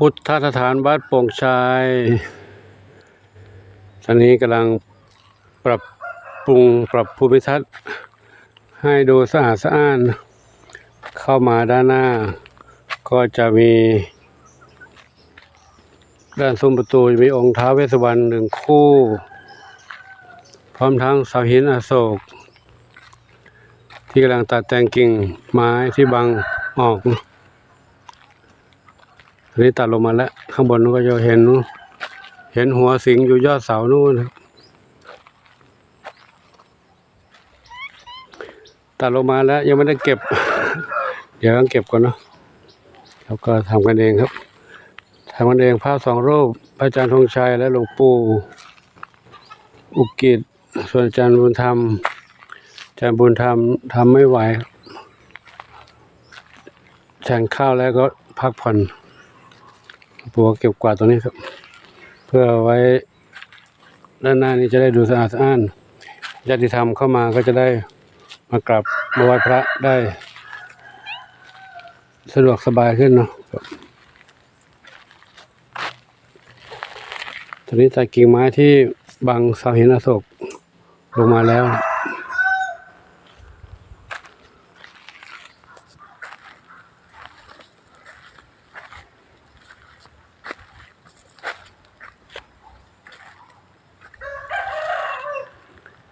พุทธสถานวัดโป่งชัยตอนนี้กำลังปรับปรุงปรับภูมิทัศน์ ให้ดูสะอาดสะอ้าน เข้ามาด้านหน้า ก็จะมี ด้านซุ้มประตูมีองค์ท้าเวสวรรณหนึ่งคู่ พร้อมทั้งเสาหินอโศก ที่กำลังตัดแต่งกิ่งไม้ที่บังออก อันนี้ตัดลงมาแล้ว ข้างบนนู้นก็จะเห็น เห็นหัวสิงอยู่ยอดเสานู่นครับตัดลงมาแล้วยังไม่ได้เก็บ เดี๋ยวต้องเก็บก่อนเนาะแล้วก็ทำกันเองครับทำกันเองภาพสองรูปพระอาจารย์ธงชัยและหลวงปู่อุกิจส่วนอาจารย์บุญธรรมอาจารย์บุญธรรมทำไม่ไหวฉันข้าวแล้วก็พักผ่อน ปัวเก็บกวาดตรงนี้ครับ เพื่อไว้ด้านหน้านี้จะได้ดูสะอาดสะอ้านญาติธรรมเข้ามาก็จะได้มากราบมาไหว้พระได้ สะดวกสบายขึ้นเนาะครับตอนนี้ตัดกิ่งไม้ที่บังเสาหินอโศกลงมาแล้ว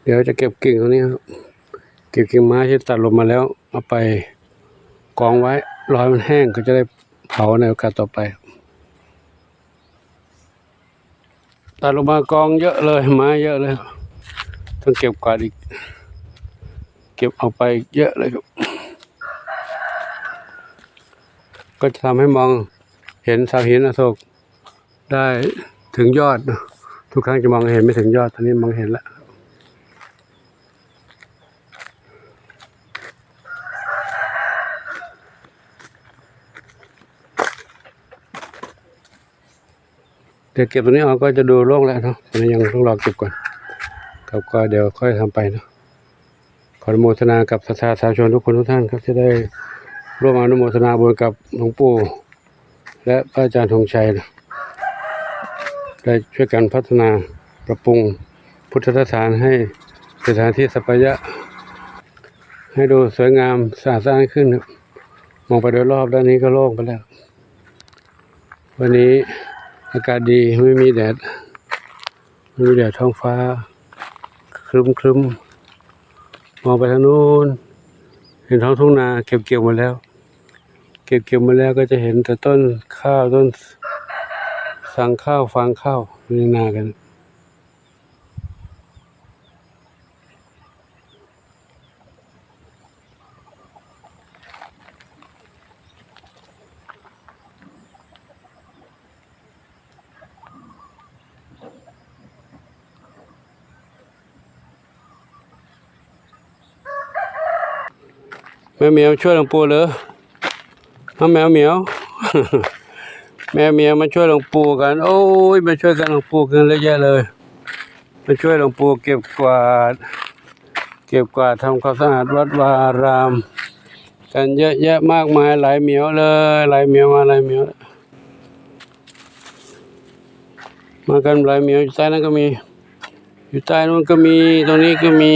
เดี๋ยวจะเก็บกิ่งตรงนี้ครับเก็บกิ่งไม้ที่ตัดลงมาแล้วเอาไปกองไว้รอให้มันแห้งก็จะได้เผาในโอกาสต่อไป ตัดลงมากองเยอะเลยไม้เยอะเลยต้องเก็บกวาดอีก เก็บเอาไปเยอะเลยครับก็จะทำให้มองเห็นสาหินอโศกได้ถึงยอด ทุกครั้งจะมองเห็นไม่ถึงยอดตอนนี้มองเห็นแล้ว เดี๋ยวเก็บตรงนี้ออกก็จะดูโล่งแล้วเนาะตอนนี้ยังต้องรอเก็บก่อนครับก็เดี๋ยวค่อยทำไปเนาะขออนุโมทนากับศรัทธาสาธุชนทุกคนทุกท่านครับจะได้ร่วมอนุโมทนาบุญกับหลวงปู่และพระอาจารย์ธงชัยนะได้ช่วยกันพัฒนาปรับปรุงพุทธสถานให้สถานที่สัปยะ ให้ดูสวยงามสะอาดสะอ้านขึ้น มองไปโดยรอบด้านนี้ก็โล่งไปแล้ว วันนี้ อากาศดีไม่มีแดดไม่มีแดดท้องฟ้า ครึมครึมมองไปทางนู้นเห็นท้องทุ่งนาเก็บเกี่ยวหมดแล้ว เก็บเกี่ยวหมาแล้วก็จะเห็นแต่ต้นข้าวต้นสังข้าวฟางข้าวในนากัน ม่เหมียวช่วยหลวงปู่เหรอน้องแมวเหมียว แม่เหมียวมาช่วยหลวงปู่กัน โอ้ยมาช่วยกันหลวงปู่กันเยอะแยะเลย มาช่วยหลวงปู่เก็บกวาด เก็บกวาดทำความสะอาดวัดวาอาราม กันเยอะแยะมากมายหลายเหมียวเลยหลายเหมียวมาหลายเหมียวมากันหลายเหมียวอยู่ใต้นั้นก็มี อยู่ใต้นู้นก็มีตรงนี้ก็มี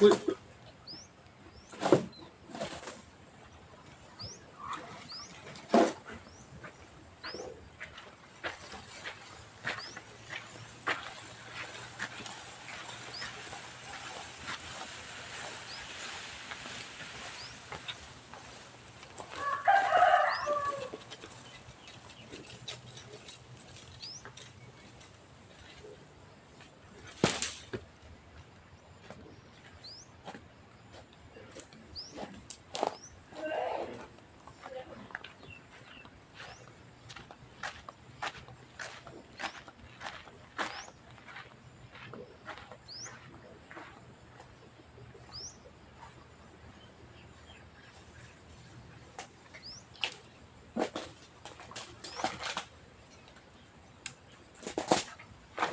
อุ้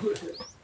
put it.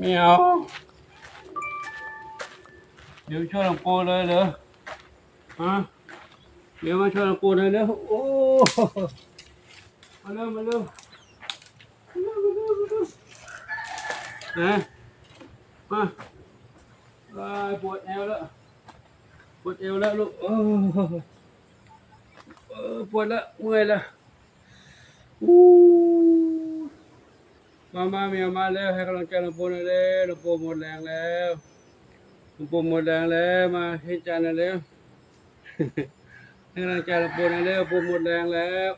เหมียวเดี๋ยวช่วยหลวงปู่เลยเหรอฮะเดี๋ยวมาช่วยหลวงปู่เลยเร็วโอ้มาเร็วมาเร็วมาเร็วมาเร็วมาเร็วนะมาอ้าปวดเอวแล้วปวดเอวแล้วลูกโอ้เออปวดแล้วเมื่อยแล้วอู้ มามาเมียมาแล้วให้กำลังใจหลวงปู่หน่อยเร็วหลวงปู่หมดแรงแล้วหลวงปู่หมดแรงแล้วมาให้ใจหน่อยเร็วให้กำลังใจหลวงปู่หน่อยเร็วหลวงปู่หมดแรงแล้ว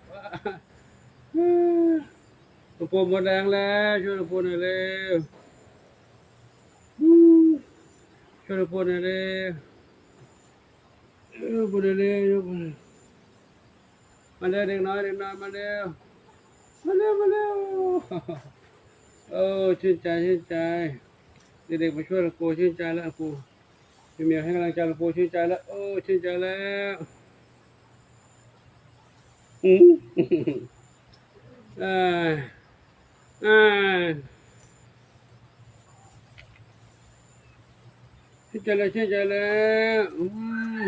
หลวงปู่หมดแรงแล้วช่วยหลวงปู่หน่อยเร็วช่วยหลวงปู่หน่อยเร็วเออหลวงปู่หน่อยเร็วหลวงปู่หน่อยมาเร็วเด็กน้อยเด็กน้อยมาเร็วมาเร็วมาเร็ว เออชื่นใจชื่นใจเด็กๆมาช่วยลวงปู่ชื่นใจแล้วหลวงปู่พี่เมียให้กำลังใจลวงปู่ชื่นใจแล้วโอ้ชื่นใจแล้วอืมอ่าอ่าชื่นใจแล้วชื่นใจแล้วอืม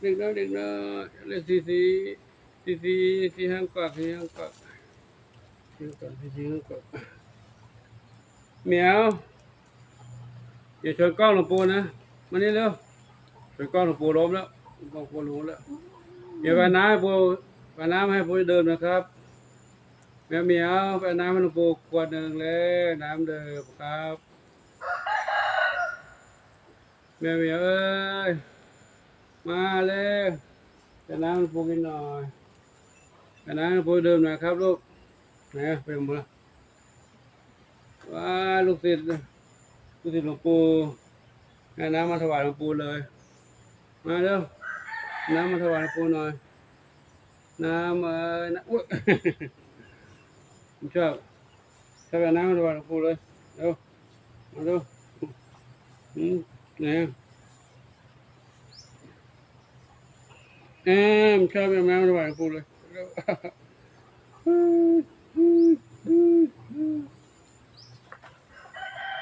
เด็กน้อยเด็กน้อยเลขสี่สี่สี่สี่สี่ห้างกวักสีห้างกวักสีห้างกวักสีห้างกวักเหมียวอย่าชนกล้องหลวงปู่นะมานี่เร็วชนกล้องหลวงปู่ล้มแล้วก้องหลวงปู่ล้มแล้วเดี๋ยวไปน้ำให้ปู่ไปน้ำให้ปู่เดิมนะครับแม่เหมียวไปน้ำให้หลวงปู่ขวดหนึ่งเลยน้ำเดิมครับแม่เหมียวเอ้ย มาเลยไปน้ำปูกินหน่อยไปน้ำปูเดิมหน่อยครับลูกไหนไปหมดละว้าลูกศิษย์ลูกศิษย์หลวงปู่ให้น้ำมาถวายหลวงปู่เลย มาเร็วน้ำมาถวายหลวงปู่หน่อยน้ำเอ้ยนะอุ้ยผมชอบชอบเอาน้ำมาถวายหลวงปู่เลยเร็วมาเร็วอืมไหนอะ แอมชอบแมวแมวถวายปู่เลย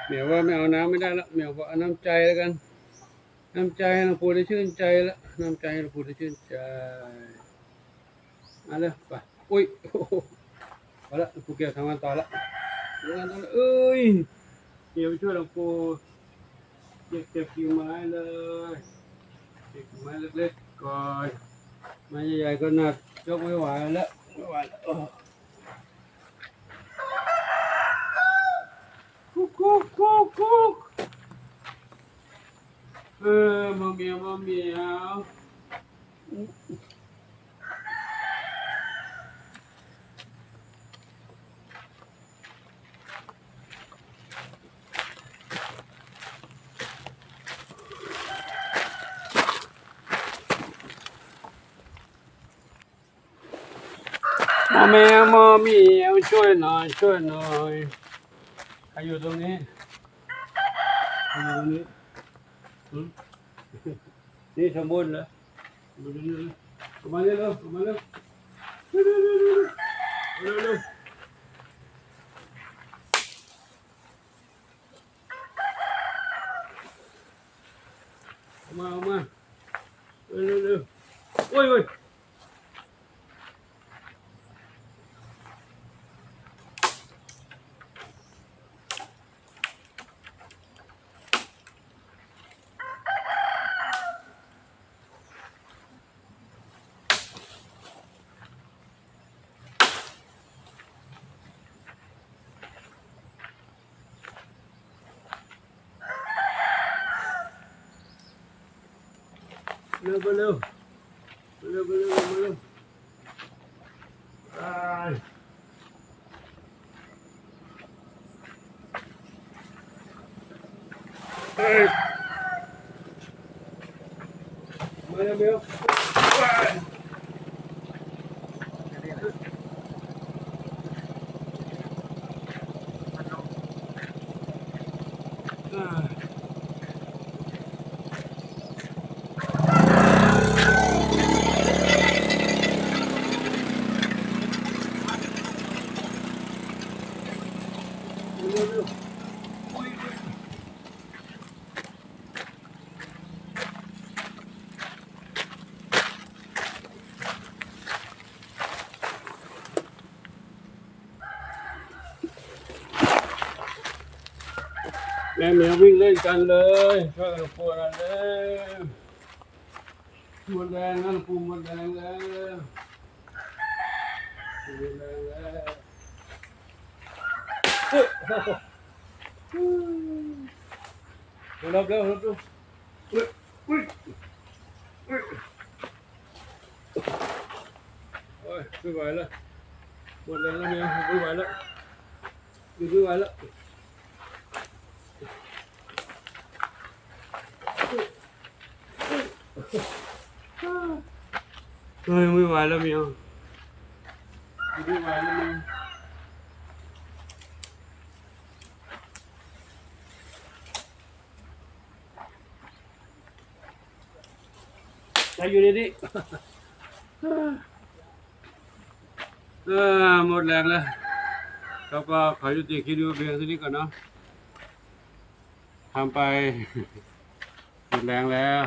เหมียวว่าไม่เอาน้ำไม่ได้ละเหมียวบอกเอาน้ำใจแล้วกัน น้ำใจให้ลวงปู่ได้ชื่นใจละน้ำใจให้ลวงปู่ได้ชื่นใจมาเลยไปอุ้ยโอ้โหพอละหลวงปู่เกี่ยวทำงานต่อละทำงานต่อละเอ้ยเดี๋ยวไปช่วยหลวงปู่เก็บเก็บกิ่งไม้เลยเก็บไม้เล็กๆก่อน ไม้ใหญ่ๆก็หนักยกไม่ไหวแล้วไม่ไหวแล้วกุ๊กกุ๊กกุ๊กกุ๊กเออมาเมียวมาเมียวมาเมียวมาเมียวช่วยหน่อยช่วยหน่อยใครอยู่ตรงนี้ใครอยู่ตรงนี้หืมนี่สมบูรณ์เหรอสมบูรณ์เลยเอามาเร็วๆเอามาเร็วเร็วๆเร็วเร็วเร็วเร็ว ไปเร็วไปเร็วไปเร็วไปเร็วไปเฮ้ยมาเร็วเร็วไปอ่า แม่เหมียววิ่งเล่นกันเลยช่วยกันปวดเลยหมดแรงนะหลวงปูหมดแรงแล้วหมดแรงแล้วเฮ้ยเร็วเร็วเร็วเร็วเฮ้ยเฮ้ยเฮ้ยโอ้ยไม่ไหวแล้วหมดแรงแล้วเหมียวไม่ไหวแล้วอยู่ไม่ไหวแล้ว เฮ้ยไม่ไหวแล้วเมียวไม่ไหวแล้วเมียวใจอยู่ในนี้เออหมดแรงแล้วเราก็ขอยุติคลิปดูเพียงเท่านี้ก่อนเนาะทำไปหมดแรงแล้ว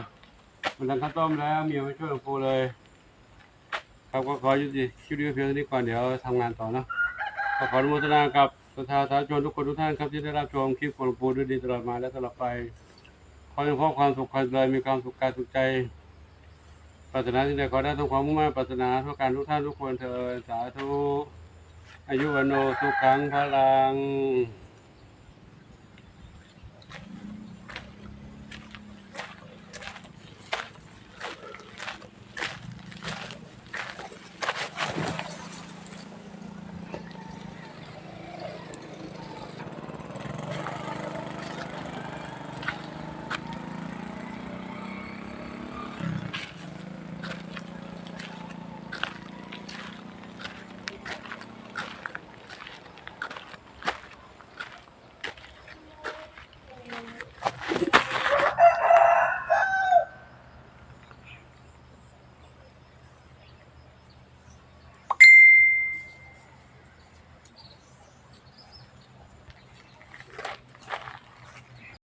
มันทำข้าวต้มแล้วเมียมาช่วยหลวงปู่เลย ครับก็ขอยุติคลิปนี้เพียงเท่านี้ก่อนเดี๋ยวทำงานต่อเนะก็ขออนุโมทนากับศรัทธาสาชนทุกคนทุกท่านครับที่ได้รับชมคลิปของหลวงปู่ด้วยดีตลอดมาและตลอดไปขอให้พบความสุขความเจริญมีความสุขกายสุขใจปรารถนาที่ใดขอได้ทั้งความมุ่งมั่นปรารถนาทุกการทุกท่านทุกคนเถิดสาธุอายุวันโนสุขังพลัง